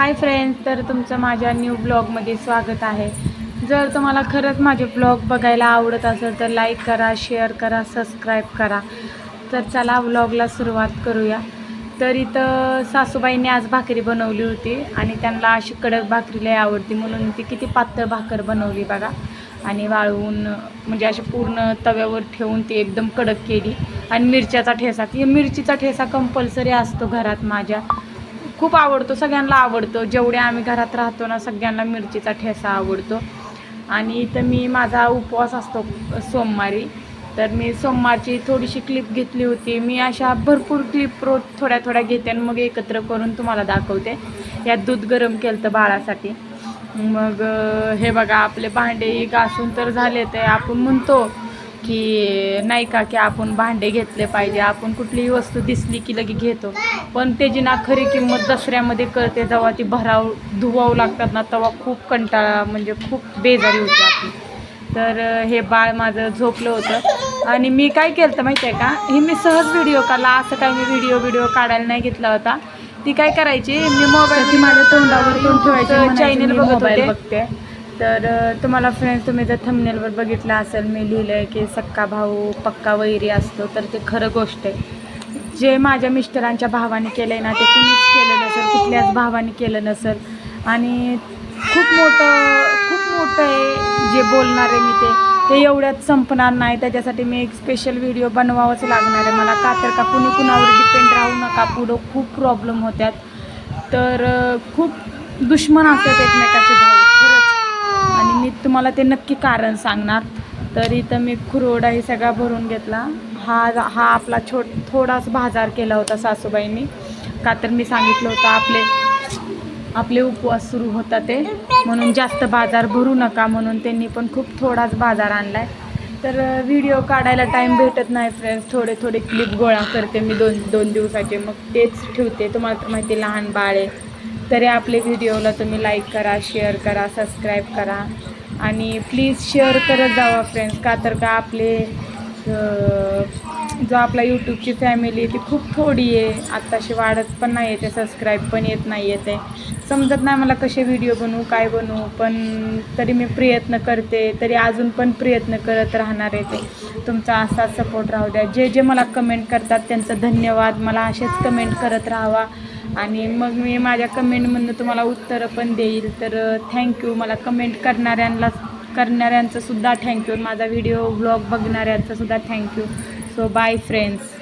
Hi friends तर तुमचं माझ्या न्यू ब्लॉगमध्ये स्वागत आहे. जर तुम्हाला खरंच माझे ब्लॉग बघायला आवडत असेल तर लाईक करा शेअर करा सबस्क्राईब करा. तर चला ब्लॉगला सुरुवात करूया. तर इथं सासूबाईंनी आज भाकरी बनवली होती आणि त्यांना अशी कडक भाकरी लय आवडती. म्हणून ती किती पातळ भाकर बनवली बघा. आणि वाळवून म्हणजे अशी पूर्ण तव्यावर ठेवून ती एकदम कडक केली. आणि मिरच्याचा ठेसा की मिरचीचा ठेसा कंपल्सरी असतो घरात माझ्या. खूप आवडतो सगळ्यांना आवडतो. जेवढे आम्ही घरात राहतो ना सगळ्यांना मिरचीचा ठेसा आवडतो. आणि इथं मी माझा उपवास असतो सोमवारी. तर मी सोमवारची थोडीशी क्लिप घेतली होती. मी अशा भरपूर क्लिप रोज थोड्या थोड्या घेते आणि मग एकत्र करून तुम्हाला दाखवते. यात दूध गरम केलं तर बाळासाठी. मग हे बघा आपले भांडे घासून तर झाले ते. आपण म्हणतो की नाही का की आपण भांडे घेतले पाहिजे आपण कुठलीही वस्तू दिसली की लगे घेतो. पण त्याची ना खरी किंमत दसऱ्यामध्ये कळते जेव्हा ती भराव धुवावं लागतात ना तेव्हा खूप कंटाळा म्हणजे खूप बेजारी होती आपली. तर हे बाळ माझं झोपलं होतं. आणि मी काय केलं होतं माहिती आहे का? हे मी सहज व्हिडिओ काढला असं काय मी व्हिडिओ व्हिडिओ काढायला नाही घेतला होता. ती काय करायची? मी मोबाईल माझ्या तोंडावर तोंड ठेवायची चॅनल बघत होते. बघते. तर तुम्हाला फ्रेंड्स तुम्ही जर थंबनेलवर बघितलं असेल मी लिहिलं आहे की सक्का भाऊ पक्का वैरी असतो तर ते खरं गोष्ट आहे. जे माझ्या मिस्टरांच्या भावाने केलं आहे ना ते कुणीच केलं नसेल कुठल्याच भावाने केलं नसेल. आणि खूप मोठं खूप मोठं आहे जे बोलणार आहे मी ते ते एवढ्यात संपणार नाही. त्याच्यासाठी मी एक स्पेशल व्हिडिओ बनवावंच लागणार आहे. मला का तर का कुणी कुणावर डिपेंड राहू नका. पुढं खूप प्रॉब्लेम होत्यात. तर खूप दुश्मन असतात एकमेकाचे भाऊ. आणि मी तुम्हाला ते नक्की कारण सांगणार. तर इथं मी खुरोडा हे सगळा भरून घेतला. हा हा आपला छोट थोडाच बाजार केला होता सासूबाईंनी. का तर मी सांगितलं होतं आपले आपले उपवास सुरू होता ते. म्हणून जास्त बाजार भरू नका म्हणून त्यांनी पण खूप थोडाच बाजार आणला आहे तर व्हिडिओ काढायला टाईम भेटत नाही फ्रेंड्स थोडे थोडे क्लिप गोळा करते मी दोन दोन दिवसाचे. मग तेच ठेवते. तुम्हाला माहिती लहान बाळ आहे. तरी आपले व्हिडिओला तुम्ही लाईक करा शेअर करा सबस्क्राईब करा. आणि प्लीज शेअर करत जावा फ्रेंड्स का तर का आपले जो आपला यूट्यूबची फॅमिली ती खूप थोडी आहे. आत्ताशी वाढत पण नाही येते सबस्क्राईब पण येत नाही येते समजत नाही मला कसे व्हिडिओ बनवू काय बनवू पण तरी मी प्रयत्न करते. तरी अजून पण प्रयत्न करत राहणार आहे ते. तुमचा असाच सपोर्ट राहू द्या. जे जे मला कमेंट करतात त्यांचं धन्यवाद. मला असेच कमेंट करत राहावा. आणि मग मी माझ्या कमेंटमधनं तुम्हाला उत्तरं पण देईल. तर थँक्यू मला कमेंट करणाऱ्यांना करणाऱ्यांचंसुद्धा थँक्यू माझा video blog बघणाऱ्यांचंसुद्धा thank you so bye friends